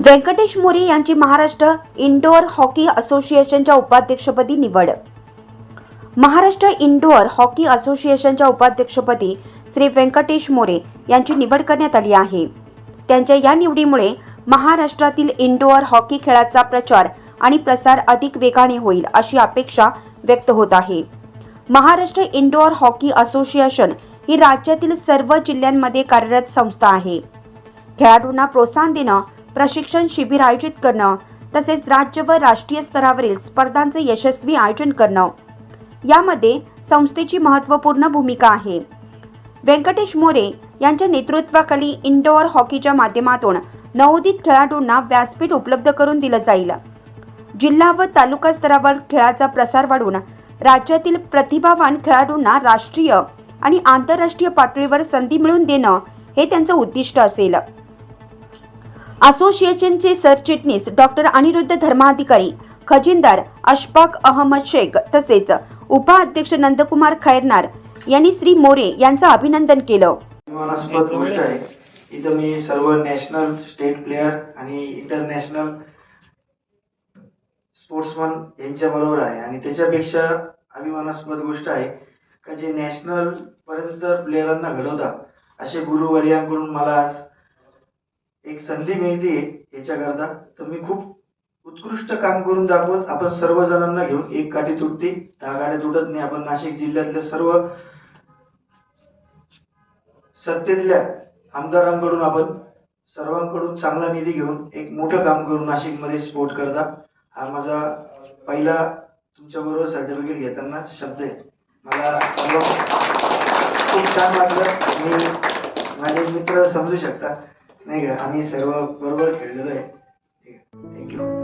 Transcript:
व्यंकटेश मोरे यांची Maharashtra indoor hockey असोसिएशनच्या उपाध्यक्षपदी निवड. महाराष्ट्र इंडोअर हॉकी असोसिएशनच्या उपाध्यक्षपदी श्री व्यंकटेश मोरे यांची निवड करण्यात आली आहे. त्यांच्या या निवडीमुळे महाराष्ट्रातील इंडोअर हॉकी खेळाचा प्रचार आणि प्रसार अधिक वेगाने होईल अशी अपेक्षा व्यक्त होत आहे. महाराष्ट्र इंडोअर हॉकी असोसिएशन ही राज्यातील सर्व जिल्ह्यांमध्ये कार्यरत संस्था आहे. खेळाडूंना प्रोत्साहन देणं प्रशिक्षण शिबिर आयोजित करणं तसेच राज्य व राष्ट्रीय स्तरावरील स्पर्धांचे यशस्वी आयोजन करणं. यामध्ये संस्थेची महत्त्वपूर्ण भूमिका आहे. व्यंकटेश मोरे यांच्या नेतृत्वाखाली इंडोअर हॉकीच्या माध्यमातून नवोदित खेळाडूंना व्यासपीठ उपलब्ध करून दिलं जाईल. जिल्हा व तालुका स्तरावर खेळाचा प्रसार वाढवून राज्यातील प्रतिभावान खेळाडूंना राष्ट्रीय आणि आंतरराष्ट्रीय पातळीवर संधी मिळवून देणं हे त्यांचं उद्दिष्ट असेल. असोसिएशनचे सरचिटणीस डॉक्टर अनिरुद्ध धर्माधिकारी खजिनदार अशफाक अहमद शेख तसेच उपाध्यक्ष नंदकुमार खैरनार यांनी श्री मोरे यांचं अभिनंदन केलं. गोष्ट आहे. इथं मी सर्व नॅशनल स्टेट प्लेयर आणि इंटरनॅशनल स्पोर्ट्समन यांच्या बरोबर आहे आणि त्याच्यापेक्षा अभिमानास्पद गोष्ट आहे का जे नॅशनल पर्यंत प्लेयरांना घडवतात असे गुरुवर्यांकडून मला आज एक संधी मिळते याच्याकरता. तर मी खूप उत्कृष्ट काम करून दाखवत आपण सर्व जणांना घेऊन एक काठी तुटते दहा गाड्या तुटत नाही. आपण नाशिक जिल्ह्यातल्या सर्व सत्तेतल्या आमदारांकडून आपण सर्वांकडून चांगला निधी घेऊन एक मोठं काम करून नाशिकमध्ये स्पोर्ट करता. हा माझा पहिला तुमच्या बरोबर सर्टिफिकेट घेताना शब्द आहे. मला सर्व खूप छान वाटलं. मी माझे मित्र समजू शकता. नाही का? आम्ही सर्व बरोबर खेळलेलो आहे. थँक्यू